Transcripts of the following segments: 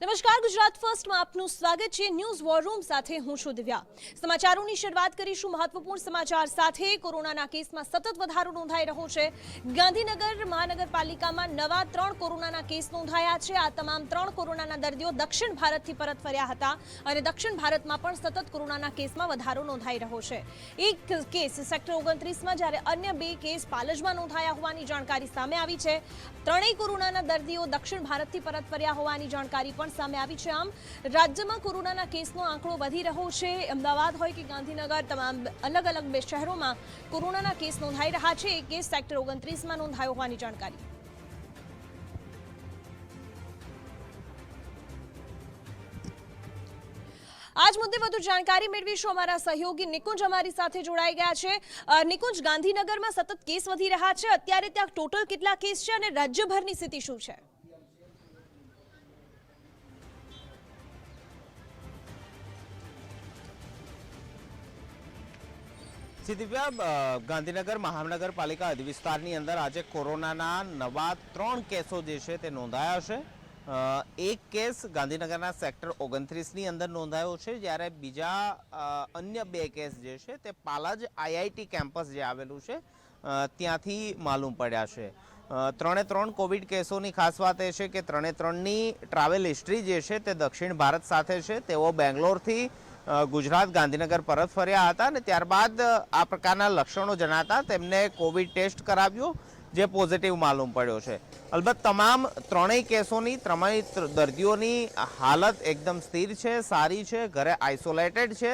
નમસ્કાર, ગુજરાત ફર્સ્ટમાં આપનું સ્વાગત છે. ન્યૂઝ વોર રૂમ સાથે હું છું દિવ્યા. સમાચારોની શરૂઆત કરીશું મહત્વપૂર્ણ સમાચાર સાથે. કોરોનાના કેસમાં સતત વધારો નોંધાઈ રહ્યો છે. ગાંધીનગર મહાનગરપાલિકામાં નવા ત્રણ કોરોનાના કેસ નોંધાયા છે. આ તમામ ત્રણ કોરોનાના દર્દીઓ દક્ષિણ ભારતથી પરત ફર્યા હતા અને દક્ષિણ ભારતમાં પણ સતત કોરોનાના કેસમાં વધારો નોંધાઈ રહ્યો છે. એક કેસ સેક્ટર ઓગણત્રીસમાં જ્યારે અન્ય બે કેસ પાલજમાં નોંધાયા હોવાની જાણકારી સામે આવી છે. ત્રણેય કોરોનાના દર્દીઓ દક્ષિણ ભારતથી પરત ફર્યા હોવાની જાણકારી પણ સામે આવી છે. આમ રાજ્યમાં કોરોનાના કેસનો આંકડો વધી રહ્યો છે. અમદાવાદ હોય કે ગાંધીનગર, તમામ અલગ અલગ બે શહેરોમાં કોરોનાના કેસ નોંધાઈ રહ્યા છે. એક કેસ સેક્ટર ઓગણત્રીસમાં નોંધાયો હોવાની જાણકારી. આજ મુદ્દે વધુ જાણકારી મેળવીશું. અમારા સહયોગી નિકુંજ અમારી સાથે જોડાઈ ગયા છે. નિકુંજ, ગાંધીનગરમાં સતત કેસ વધી રહ્યા છે. અત્યારે ત્યાં ટોટલ કેટલા કેસ છે અને રાજ્યભરની સ્થિતિ શું છે? જી દિવ્યા ગાંધીનગર મહાનગરપાલિકા અધિવિસ્તારની અંદર આજે કોરોનાના નવા ત્રણ કેસો જે છે તે નોંધાયા છે. એક કેસ ગાંધીનગરના સેક્ટર ઓગણત્રીસની અંદર નોંધાયો છે, જ્યારે બીજા અન્ય બે કેસ જે છે તે પાલાજ આઈઆઈટી કેમ્પસ જે આવેલું છે ત્યાંથી માલુમ પડ્યા છે. ત્રણે ત્રણ કોવિડ કેસોની ખાસ વાત એ છે કે ત્રણે ત્રણની ટ્રાવેલ હિસ્ટ્રી જે છે તે દક્ષિણ ભારત સાથે છે, તેઓ બેંગ્લોરથી ગુજરાત ગાંધીનગર પરત ફર્યા હતા અને ત્યારબાદ આ પ્રકારના લક્ષણો જણાતા તેમને કોવિડ ટેસ્ટ કરાવ્યો, જે પોઝિટિવ માલુમ પડ્યો છે. અલબત્ત, તમામ ત્રણેય કેસોની, ત્રણેય દર્દીઓની હાલત એકદમ સ્થિર છે, સારી છે, ઘરે આઇસોલેટેડ છે.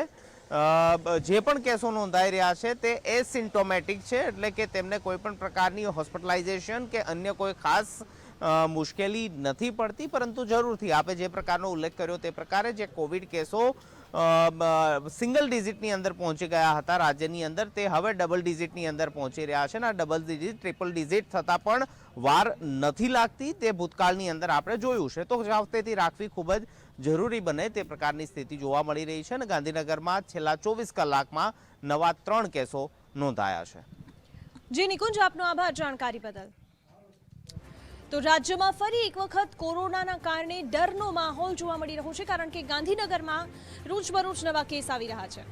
જે પણ કેસો નોંધાઈ રહ્યા છે તે એસિમ્ટોમેટિક છે, એટલે કે તેમને કોઈ પણ પ્રકારની હોસ્પિટલાઇઝેશન કે અન્ય કોઈ ખાસ મુશ્કેલી નથી પડતી, પરંતુ જરૂરથી આપે જે પ્રકારનો ઉલ્લેખ કર્યો તે પ્રકારે જે કોવિડ કેસો સિંગલ ડિજિટની અંદર પહોંચી ગયા હતા. રાજ્યની અંદર તે હવે ડબલ ડિજિટની અંદર પહોંચી રહ્યા છે અને ડબલ ડિજિટ, ટ્રિપલ ડિજિટ થતાં પણ વાર નથી લાગતી. તે ભૂતકાળની અંદર આપણે જોયું છે. તો સાવચેતી રાખવી ખૂબ જ જરૂરી બને તે પ્રકારની સ્થિતિ જોવા મળી રહી છે અને ગાંધીનગરમાં છેલ્લા ચોવીસ કલાકમાં નવા ત્રણ કેસો નોંધાયા છે. જી, નિકુંજ, આપનો આભાર જાણકારી બદલ. તો રાજ્યમાં ફરી એક વખત કોરોનાના કારણે ડરનો માહોલ જોવા મળી રહ્યો છે કારણ કે ગાંધીનગરમાં રોજબરોજ નવા કેસ આવી રહ્યા છે.